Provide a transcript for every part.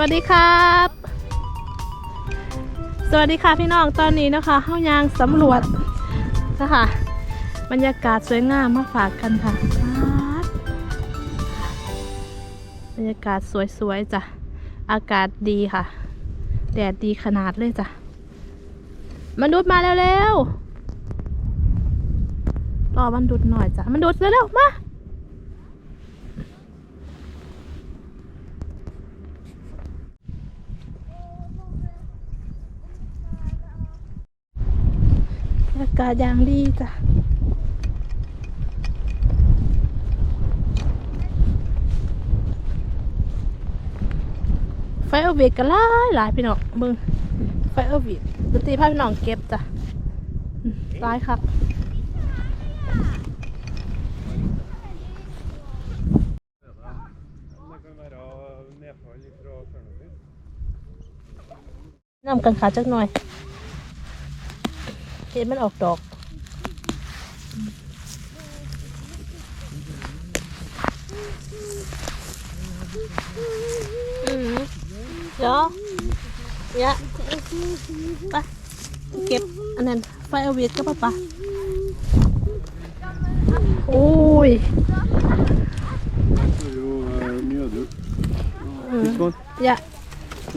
วัสดีครับ สวัสดีค่ะพี่น้องตอนนี้นะคะเข้ายางสำรวจนะคะบรรยากาศสวยงามมาฝากกันค่ะ บรรยากาศสวยๆจ้ะ อากาศดีค่ะ แดดดีขนาดเลยจ้ะ มนุษย์มาเร็วๆรอมันดุดหน่อยจ้ะ มันดุดเร็วๆมา กาศอย่างดีจ้ะไฟเอเวกก็หลายหลายพี่น้องเบิ่งไฟเอเวกดนตรีพาพี่น้องเก็บจ้ะหลายครับ Det kan være nedfall fra Tjørnby. นำกันขาจักหน่อย เห็นมันออกดอกอืมเดี๋ยวเดี๋ยวไปเก็บอันนั้นไฟเอาเวียดก็ปะปะโอ้ย Det er jo eh, mye dukt. อืม Sånn. อย่า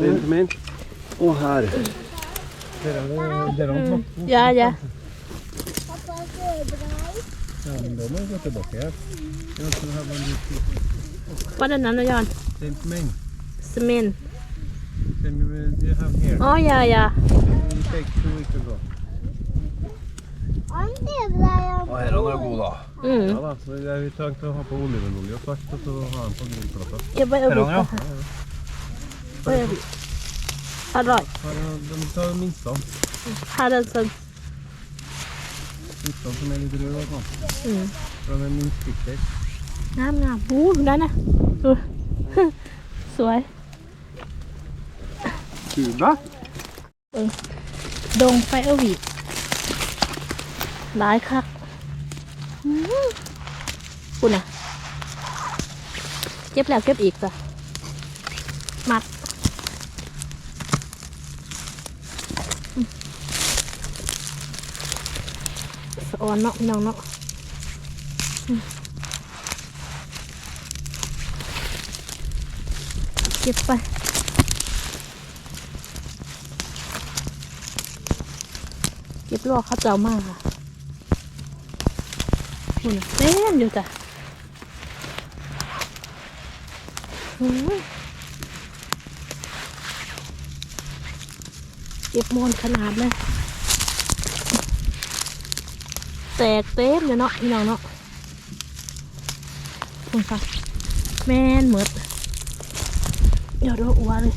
Den som en. Og her. Der er det der er det อย่าอย่า Ja, men da må vi gå tilbake her. Ja, så her var det litt- ว่าดันนั้นนะยอน Den som en. สเมน Den vi de have here. อ๋ออย่าอย่า Den take two weeks ago. Å, her er den god, da. อืม Ja da, så det er vi tenkte å ha på olivenolje og salt, og så ha den på grillplata. เก็บไว้เอา Her ดู er den, ja. อร่อย Her er de tar minstene. ฮาดันน Minstene som er litt røde og sånn. อืม Fra den minst stikker. งามงามอู้ดูนั่นะดูสวย Tuba? ดงไฟอวีหลายคักอื้อคุณน่ะ เก็บแล้วเก็บอีกจ้ะมัดอืมสะ ออนเนาะพี่น้องเนาะเก็บไปเก็บลอกข้าวเจ้ามากค่ะหุ่นเต้นอยู่จ้ะเก็บมอนขนาดเลย แตกเต็มเลยเนาะพี่น้องเนาะคุณค่ะแม่นเหมือดเดี๋ยวดูอัวเลย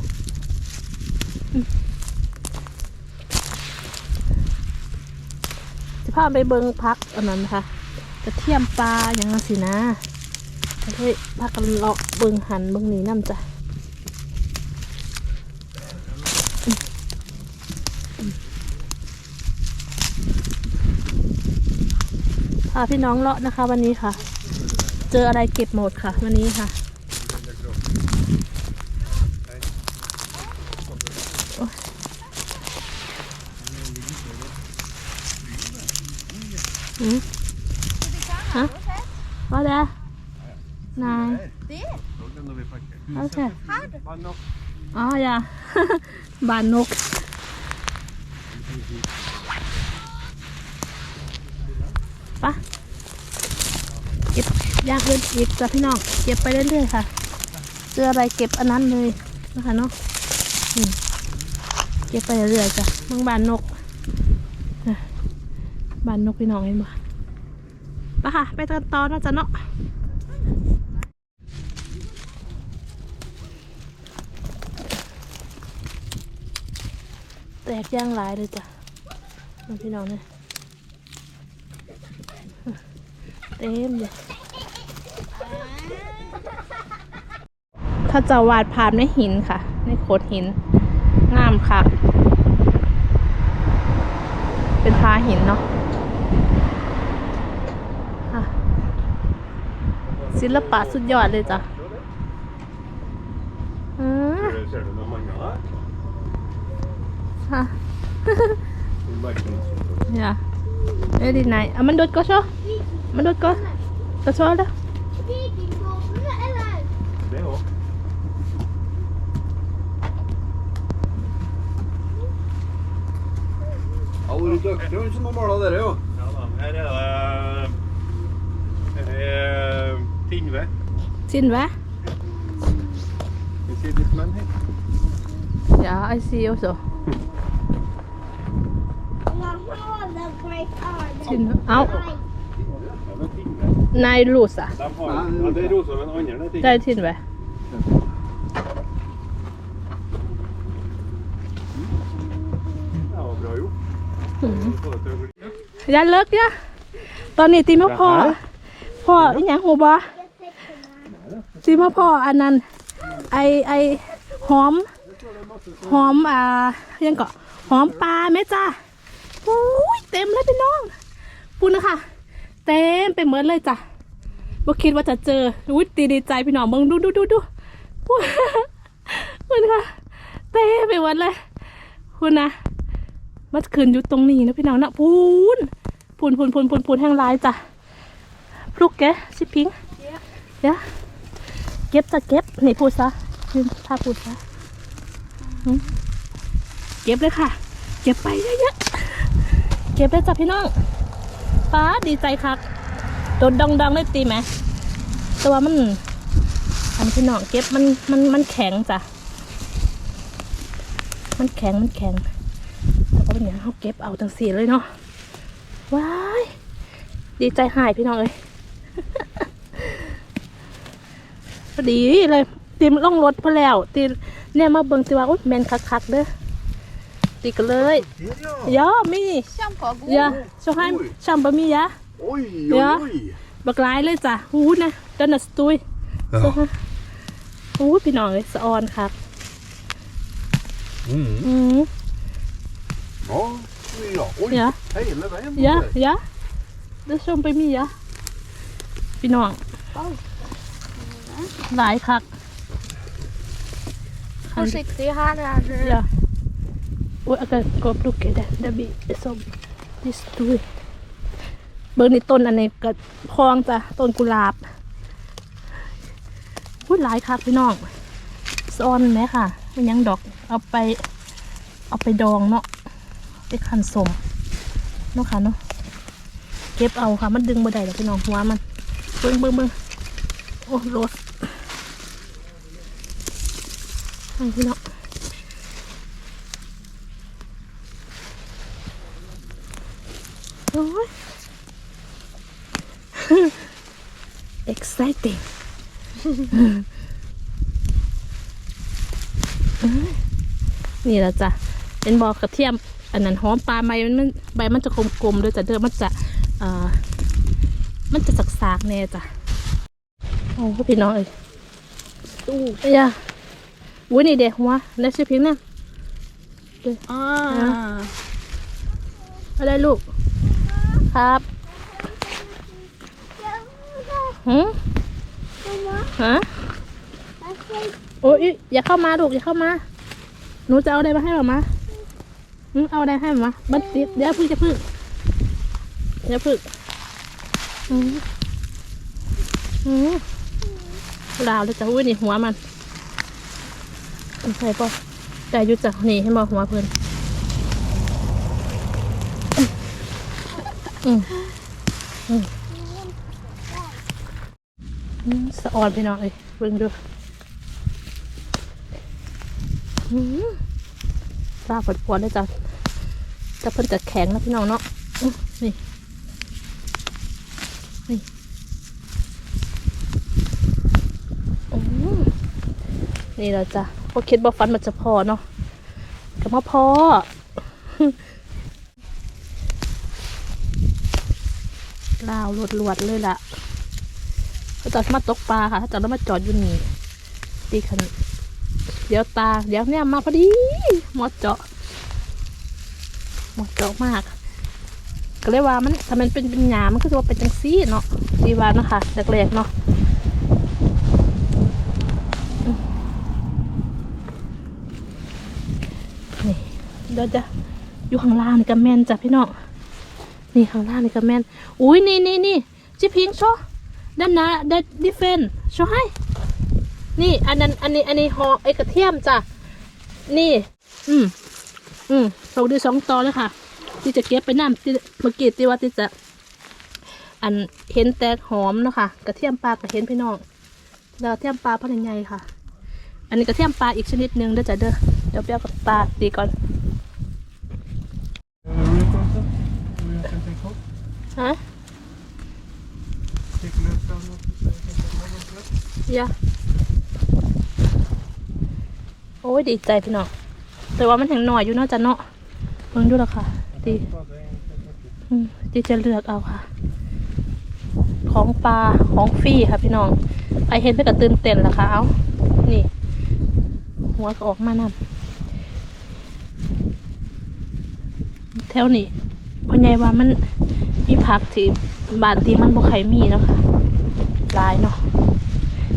จะพาไปเบิงพักอันนั้นนะคะกระเทียมปลาอย่างนั้นสินะก็เลยพากันเลาะเบิงหันเบิงนี้น้ำจ้ะอืมอืม พาพี่น้องเลาะนะคะ วันนี้ค่ะ เจออะไรเก็บหมดค่ะ วันนี้ค่ะอืมฮะว่าเด้นายโอเค Vann nok. อ๋ออย่าบานนก ปะเก็บอย่างอื่นอีกจ้ะพี่น้องเก็บไปเรื่อยๆค่ะเจออะไรเก็บอันนั้นเลยนะคะเนาะเก็บไปเรื่อยๆจ้ะมืองบานนกอะบานนกพี่น้องเห็นบ่ปะค่ะ ไปกันต่อนะจ้ะเนาะแตกย่างหลายเลยจ้ะน้องพี่น้องเนี่ยเต็มเลยถ้าจะวาดภาพในหินค่ะ ในโขดหินงามค่ะ เป็นพาหินเนาะศิลปะสุดยอดเลยจ้ะอืม Ser du noen mange der? ฮะ I markedsføring. Ja. Very nice. Ah, men dot ko siya. Men dot ko. Men dere skal ta det. Det òg. Ja, du er dyktig, han som har mala dere, jo. Ja da. Her er det er Tindve. Tindve? Jeg sier litt menn her. Ja, jeg ser også. Tindve. Au. Ja, men Tinnve. Nei, rosa. De har, ja, det er rosa, men andre det Det er sin hva. Ja, bra gjort. Få det til å bli- ยายเลิกเนี่ยตอนนี้ตีมาพ่อพ่ออีหยังหูบอตีมาพ่ออันนั้นไอไอหอม หอมอ่ายังก็หอมปลาไหมจ้าโอ้ยเต็มเลยพี่น้องพูดนะคะ เต็มไปหมดเลยจ้ะบ่คิดว่าจะเจออุ้ยตีดีใจพี่น้องเบิ่งดูดูดูดูพูดพูดค่ะเต็มไปหมดเลยคุณนะมันคืนอยู่ตรงนี้นะพี่น้องนะพูนพูนพูนพูนพูนพูนแห้งลายจ้ะพลุกแกชิพิงเดี๋ยวเก็บจะเก็บนี่พูดซะยืนท่าพูดซะเก็บเลยค่ะ เก็บไปเยอะๆเก็บเลยจ้ะพี่น้อง ป้าดีใจคักโดนดองดองๆเลยตีไหมแต่ว่ามัน อันพี่น้องเก็บมันมันมันแข็งจ้ะมันแข็งมันแข็งแล้วก็เป็นอย่างเขาเก็บเอาทั้งสี่เลยเนาะว้ายดีใจหายพี่น้องเลยพอดีเลยตีมล่องรถพอแล้วตีเนี่ยมาเบิ่งสิว่าอุ๊ยแมนคักๆเด้อ ตีกันเลยยอมียาชอบให้ช่ำบะมียะ Oi, Ja. oi, oi. บักหลายเลยจ้ะหูนะเดันน่ะสตุย Ja. หูพี่น้องเลยสะออนครับ Mm. อืม Ja, ja. Oi, Ja. hele veien. Ja, ja. Det som ไปมีอะพี่น้องหลายคัก Forsiktig her er det. Ja. Og jeg kan gå og plukke det. Det blir som de store. เบอร์นี่ต้นอันนี้ก็พองจ้ะต้นกุหลาบพูดหลายคักพี่น้องซ้อนไหมค่ะมันยังดอกเอาไป เอาไปดองเนาะไปขันสมเนาะค่ะเนาะเก็บเอาค่ะ มันดึงบ่ได้หรอกพี่น้องหัวมันเบิ้งเบิ้งเบิ้งโอ้รถไอ้พี่น้องโอ้ย exciting นี่แหละจ้ะ เป็นบอกระเทียม อันนั้นหอมปลาใบมันมันใบมันจะกลมๆด้วยจ้ะเด้อมันจะเอ่อมันจะสักๆแน่จ้ะ โอ้พี่น้องเอ้ยตู้เอ้ยวุ้ยนี่เด็กหัวแล้วชื่อเพียงเนี่ย Ah. อะไรลูก ครับหืมฮะโอ้ยอย่าเข้ามาลูกอย่าเข้ามา หนูจะเอาอะไรมาให้หมามาอืมเอาอะไรให้หมามาบัดเดี๋ยวเดี๋ยวพึ่งจะพึ่งเดี๋ยวพึ่งอืมอืมลาวเลยจ้ะอุ้ยนี่หัวมันมันใส่ปะแต่อยุจากนี่ให้มาหัวเพื่อนอืมอืมอืม สะออนพี่น้องเลยเบิ่งดูอืมปลาปวดปวดเลยจ้ะแต่เพิ่นจะแข็งนะพี่น้องเนาะนี่ นี่อืมนี่แหละจ้ะพอคิดว่าฟันมันจะพอเนาะก็มาพอ ลาวลวดๆเลยล่ะเขาจอดมาตกปลาค่ะเขาจอดแล้วมาจอดอยู่นี่ตีคันเดี๋ยวตาเดี๋ยวเนี่ยมาพอดีหมดเจาะหมดเจาะมาก ก็เลยว่ามันถ้ามันเป็นเป็นหยามันก็จะว่าเป็นจังซี่เนาะดีวานนะคะแรกๆเนาะเดี๋ยวจะอยู่ข้างล่างกับแม่นจ้ะพี่เนาะ นี่ข้างล่างนี่ก็แม่นอุ้ยนี่นี่นี่จิพิงโชด้านหน้าด้านดิเฟนโชให้นี่อันนั้นอันนี้อันนี้หอไอกระเทียมจ้ะนี่ อืมอืมเราด้สองตอเลยค่ะ ที่จะเก็บไปน้ำที่เมื่อกี้ที่ว่าที่จะอันเห็นแต่หอมเนาะค่ะกระเทียมปลาก็เห็นพี่น้องแล้วกระเทียมปลาพันใหญ่ค่ะ อันนี้กระเทียมปลาอีกชนิดหนึ่งเด้อจ้ะเด้อเดี๋ยวเปรี้ยวกับปลาตีก่อน ฮะ Teckna framåt. ยะโอ้ยดีใจพี่น้องแต่ว่ามันแข็งหน่อยอยู่เนาะจ้ะเนาะเบิ่งดูและค่ะ ดี อืมดีจะเลือกเอาค่ะ ของปลาของฟรีค่ะพี่น้องไปเห็นไปกับตื่นเต้นละค่ะเอานี่ หัวก็ออกมานำแถวนี้พ่อใหญ่ว่ามัน มีผักที่บ้านที่มันบ่ใครมีเนาะค่ะลายเนาะ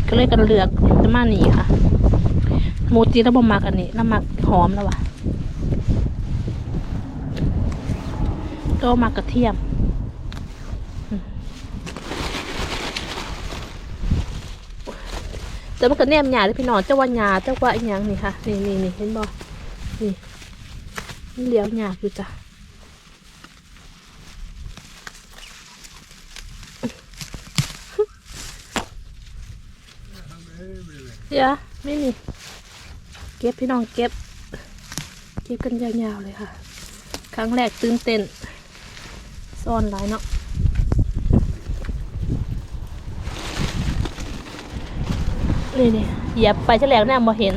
ก็เลยกันเลือกจะมานี่ค่ะหมูจีแล้วบ่มักอันนี้แล้วมักหอมแล้ววะก็มักระเทียมอืมแต่มันก็แนมหยาเด้อพี่น้องเจ้าว่าหยาเจ้าว่าอีหยังนี่ค่ะ นี่นี่นี่เห็นบ่นี่เหลียวหยาอยู่จ้ะ เดี๋ยวไม่มี เก็บพี่น้องเก็บ เก็บกันยาวๆเลยค่ะ ครั้งแรกตื่นเต้นซ่อนหลายเนาะนี่นี่เหยียบไปเฉลงหน้ามาเห็น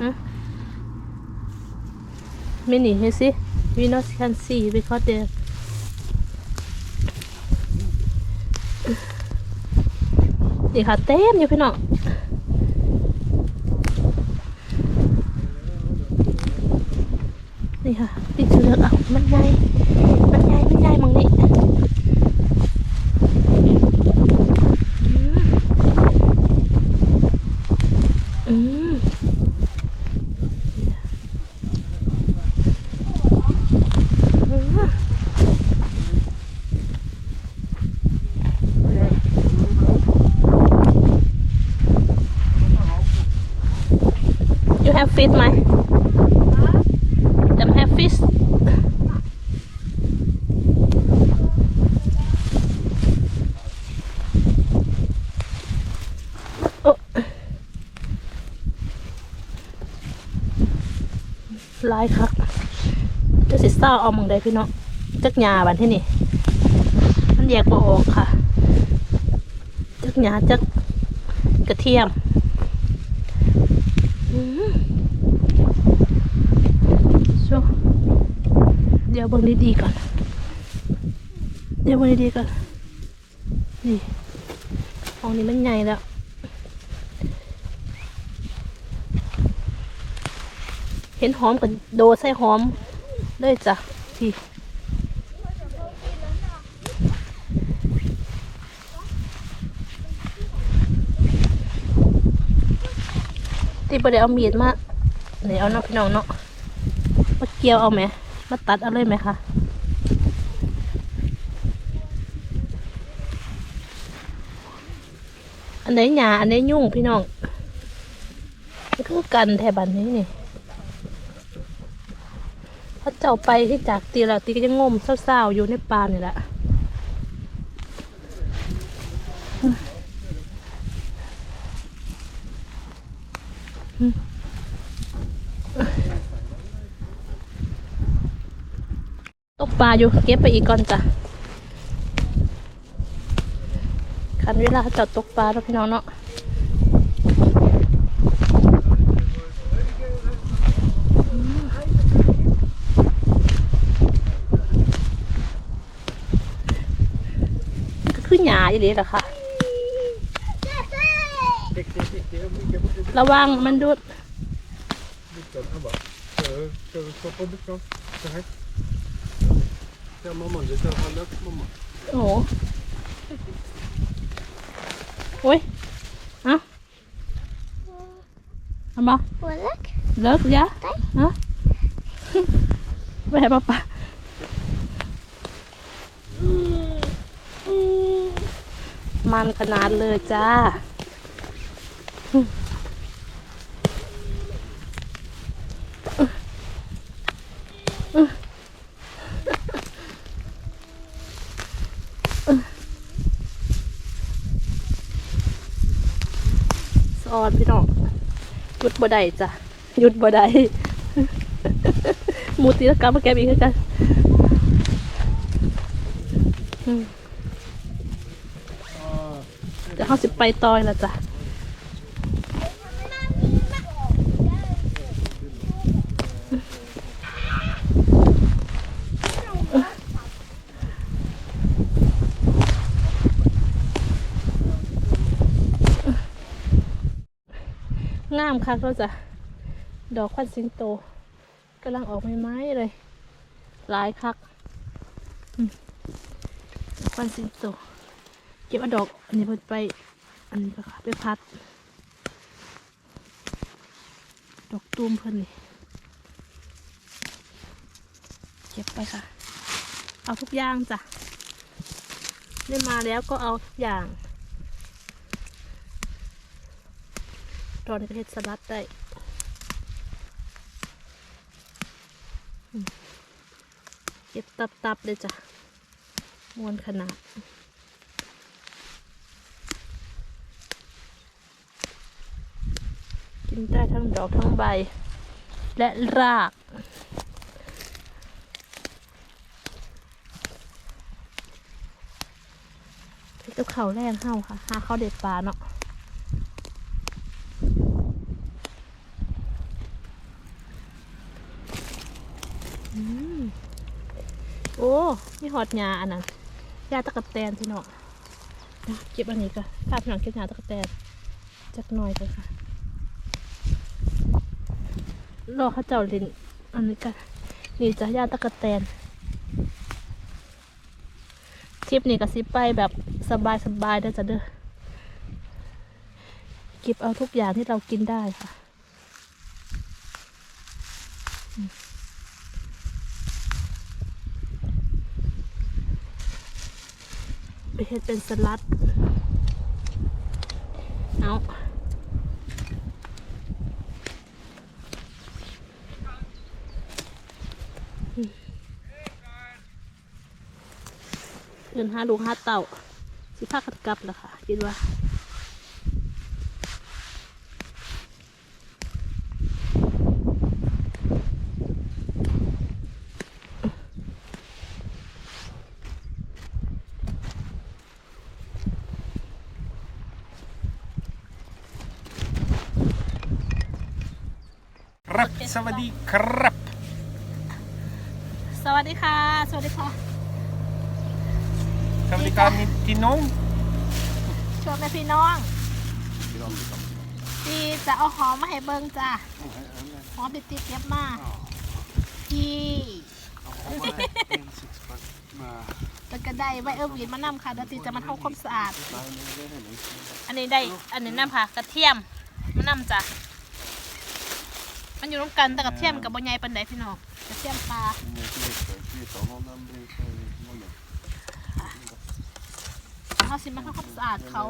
อะไม่หนีให้สิวินอสคันซีไปคอเดนี่ค่ะเต็มอยู่พี่น้อง นี่ค่ะที่จะเลือกเอามันใหญ่มันใหญ่มันใหญ่มังนี่อืมอืม You have fish ไหม Them have fish โอ้ลายครับจะสิเศร้าเอามังได้พี่น้องจักหยาบันที่นี่ มันแยกบ่ออกค่ะ จักหยาจักกระเทียมอืมชัวเดี๋ ยวเบิ่งดีๆก่อน เดี๋ยวเบิ่งดีๆก่อน นี่ห้องนี้มันใหญ่แล้วเห็นหอมกับโดใส่หอมเลยจ้ะพี่ที่ประเดี๋ยวเอามีดมาเดี๋ยวเอาเนาะพี่น้องเนาะมาเกี่ยวเอาไหม มาตัดเอาเลยไหมคะอันไหนหยาอันไหนยุ่งพี่น้องคือกันแถบันนี้นี่พระเจ้าไปที่จากตีแล้วตีก็ยังงมเศร้าๆอยู่ในป่านี่แหละ ตกปลาอยู่เก็บไปอีกก่อนจ้ะคันเวลาจอดตกปลาแล้วพี่น้องเนาะก็คือหยาอย่างนี้หละค่ะระวังมันดูด Dukkan här bara. Ska du- Ska du stoppa dukkan? Ja, mamma, du kan hålla upp mamma. โอ้โหโอ้ยเอะเอามา Walak? เลิกยะฮะแม่ป้าป้ามันขนาดเลยจ้าอนพี่น้องหยุด บ่ได้จ้ะหยุดบ่ได้หมูตีละกรรมมาแกมอีกคือกันอืมเดี๋ยวเขาสิไปต่อยแล้วจ้ะงามคักแล้วจ้ะดอกควันสิงโตกำลังออกใหม่ๆเลยหลายคักดอกควันสิงโตเก็บอดอกอันนี้เพิ่นไปอันนี้ก็ค่ะไปพัด ดอกตูมเพิ่นนี่เก็บไปค่ะ เอาทุกอย่างจ้ะได้มาแล้วก็เอาทุกอย่าง ตอนนี้ก็เฮ็ดสลัดได้เก็บตับๆเลยจ้ะมวนขนาดกินได้ทั้งดอกทั้งใบ และรากเฮ็กับข้าแรงเฮาค่ะ หาข้าวเด็ดปลาเนาะ อืมโอ้ มีห อดหญ้าอันนั้นหญ้าตะกะแตนพี่น้องนะเก็บอันนี้ก่อนภาพี่น้องเก็บหญ้าตะกะแตนจักหน่อยเลยค่ะรอเขาเจ้าลินอันนี้กันนี่จะหญ้าตะกะแตนทริปนี้ก็สิไปแบบสบายสบายๆเด้อจ้ะเด้อเก็บเอาทุกอย่างที่เรากินได้ค่ะ ไปเฮ็ดเป็นสลัด เอาอืมเงินหาลูกหาเต่า สิพากันกลับแล้วค่ะคิดว่า ครับ สวัสดีครับ สวัสดีค่ะ สวัสดีค่ะ สวัสดีครับพี่น้องชวนแม่พี่น้องที่จะเอาหอมมาให้เบิ้งจ้ะหอมติดติดๆเย็บมาที่แล้วก็ได้ไวเออร์วีนมานำค่ะเดี๋ยวตีจะมาทำความสะอาด อันนี้ได้ อันนี้นำค่ะ กระเทียมมานำจ้ะ มันอยู่ร่วมกันแต่กระเทียมกับบะไยปันไดพี่น้องกระเทียมปลา เขาสิมาทำความสะอาดเขา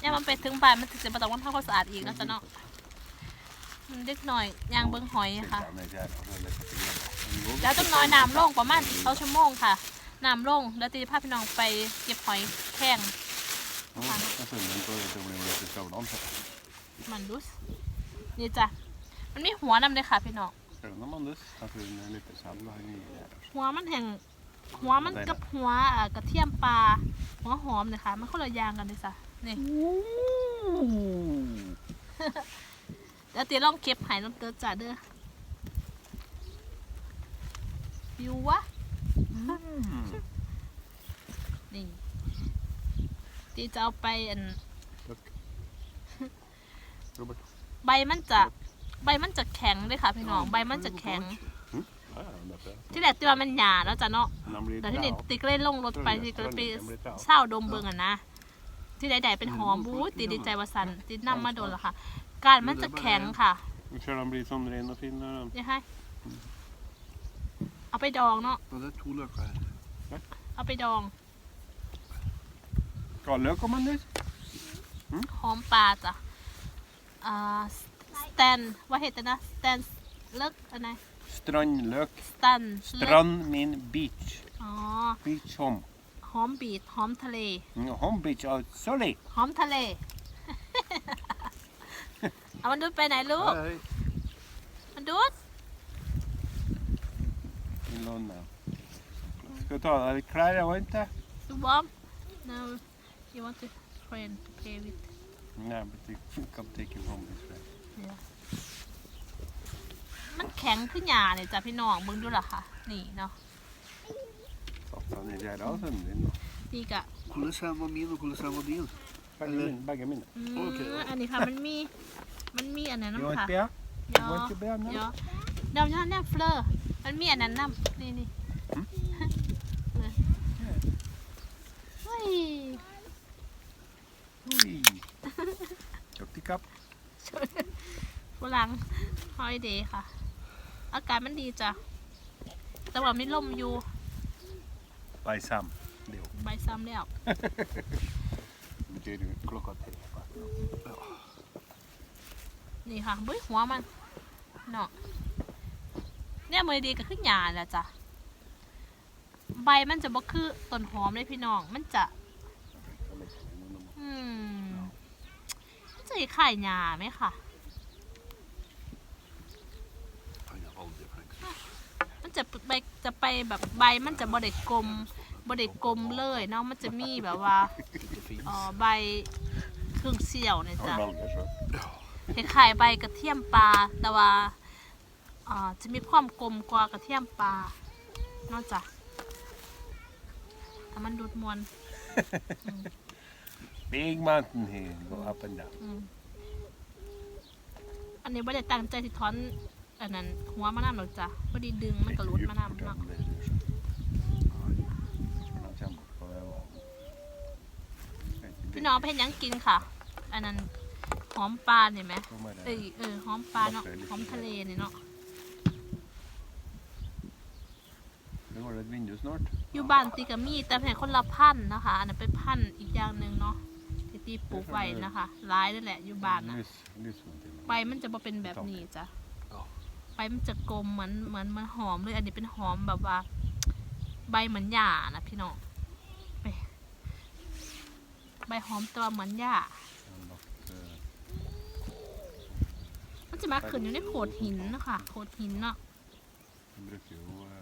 เนี่ยมันไปถึงบ่ายมันถึงจะมาต้องว่าทำความสะอาดอีกนะจ๊ะเนาะมันเล็กหน่อยยางเบิ้งหอยค่ะ แล้วต้องน้อยน้ำลงประมาณเขาชั่วโมงค่ะน้ำลงแล้วตีพาพี่น้องไปเก็บหอยแข้ง มันดูสนี่จ้ะ มันมีหัวนำเลยค่ะพี่น้องหัวมันแห่งหัวมันกับหัวอ่ากระเทียมปลาหัวหอมเลยค่ะ มันคนละอย่างกันเลยจ้ะนี่ เดี๋ยวตีลองเก็บใหายน้ำเตือจ่าเด้อวิววะ นี่ ตีจะเอาไปอันใบมันจะใบมันจะแข็งเลยค่ะพี่น้อง ใบมันจะแข็ง ที่แรกตีว่ามันหยาแล้วจ้ะเนาะแต่ที่นี่ตีก็เลยลงรถไปตีก็เลยไปเช่าดมเบิงอะนะที่ใดๆเป็นหอมบู๊ตีดีใจวาสันตีนำมาโดนแล้วค่ะ การมันจะแข็งค่ะ Och kör den blir som ren och fin när den... เดี๋ยวให้เอาไปดองเนาะ Ja, det är två lökar här. เอาไปดอง Skallök om man nu. หอมปลาจ้ะอ่าสแตนว่าเห็ดแต่นะสแตนเลิกอะไร Strandlök. สแตนเลิก Strand min beach. อ๋อ Beach hom. หอมบีดหอมทะเล Mm, Hom beach out sorry. หอมทะเล เอามันดูดไปไหนลูก Hej, hej. มันดูด I Lonna. Ska vi ta är det klar jag var inte? ดูบอม no you want to friend to play with Nej, but you can take it home this way. มันแข็งขึ้นหยาเนี่ยจ้ะพี่น้องเบิ่งดูล่ะค่ะนี่เนาะ Satan, är det här sönder då? นี่กะ Kolla sen var min och kolla sen var din. Bagga min, bagga min. อืมโอเคอันนี้ค่ะมันมี มันมีอันนั้น You น้ำ want ค่ะ beer? เดี๋ย You ว want to beer เดี๋ยว now? เดี๋ยวเนี่ยเนี่ยเฟลอร์มันมีอันนั้นน้ำนี่นี่เฮ้ย Oj. Upp till kapp. ฝรั่งฮอยเดย์ค่ะ อากาศมันดีจ้ะ แต่ว่ามีลมอยู่ Bajsam. Det är ใบซ้ำแล้ว Det är klockan tre. va? นี่ค่ะเบ้ยหัวมันเนาะเนี่ยมือดีก็ขึ้นหยาแหละจ้ะ ใบมันจะบ่คือต้นหอมเลยพี่น้อง มันจะอื มมันจะไข่หยาไหมค่ะ Fan, jag har aldrig Frank. มันจะใบจะไปแบบใบมันจะบ่ได้กลมบ่ได้กลมเลยเนาะมันจะมีแบบว่า Lite fint. เอ่อใบครึ่งเสี้ยวเนี่ย Har จ้ะ du valgar så? คล้ายๆใบกระเทียมปลาแต่ว่าอ่าจะมีความกลมกว่ากระเทียมปลานอกจากถ้ามันดูดมวล Big mountain here. Go up and down. อืมอันนี้ไม่ได้ตั้งใจที่ถอนอันนั้นหัวมะนาวหรอกจ้ะพอดีดึงมันก็รุดมะนาวเนาะพี่น้องไปเห็นยังกินค่ะ อันนั้นหอมปลาเนี่ยไหมเอยเออหอมปลาเนาะหอมทะเลเนี่ยเนาะ Nu var det ett vindu snart. อยู่บ้านตีกับมีแต่เป็นคนละพันธุ์นะคะ อันนั้นเป็นพันธุ์อีกอย่างหนึ่งเนาะที่ ตีปลูกไว้นะคะร้ายนั่นแหละอยู่บ้านนะ Nyss, nyss var det. ใบมันจะมาเป็นแบบนี้จ้ะใบมันจะกลมเหมือนเหมือนมันหอมเลย อันนี้เป็นหอมแบบว่า ใบเหมือนหญ้านะพี่น้องไปใบหอมตัวเหมือนหญ้ามันจะมาขึ้นอยู่ในโขดหินนะคะโขดหินเนาะ De brukar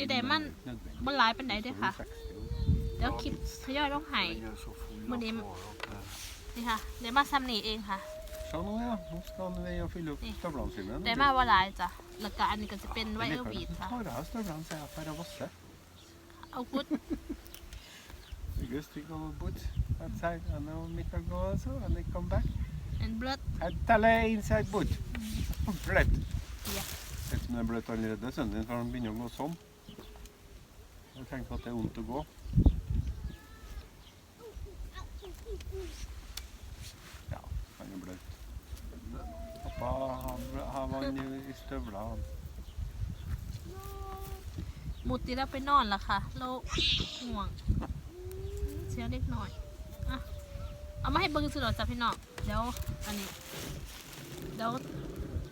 handels. Det är det man- มันหลายเป็นไหนเด้วยค่ะ เดี๋ยวคลิปทยอยลงไห้ Den är så full Men av det- kvar och, eh, นี่ค่ะเดี๋ยวมาซ้ำนี่เองค่ะ Så nu ja, nu ska han iväg och fylla upp Nej. stövlarna sina. ได้มาว่าหลายจ้ะแล้วก็อันนี้ก็จะเป็นไว Men เอ det อร์วีด kan- ค่ะ Ta det här stövlarna så här för att vassa. เอากุด Just we go boot outside and now Mika go also and they come back. and blood And Talle inside boot. Blött. Ja. Eftersom det är blött allerede søndag, så har de begynner å gå sånn. Jeg tenkte att det er vondt å gå. Ja, han er bløt. Pappa har, har vann i, i støvla. han. หมุดตีแล้วไปนอนล้วค่ะเราห่วง เสียเล็กหน่อยอะเอามาให้เบิ้งสุดหรอจ้ะพี่น้องเดี๋ยวอันนี้เดี๋ยว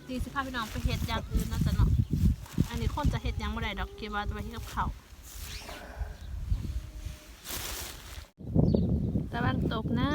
ตีสิพาพี่น้องไปเฮ็ดอย่างอื่นนะจ๊ะเนาะอันนี้คนจะเฮ็ดหยังบ่ได้ดอกคิดว่าจะไปเฮ็ดกับเขาว ตะวันตกนะ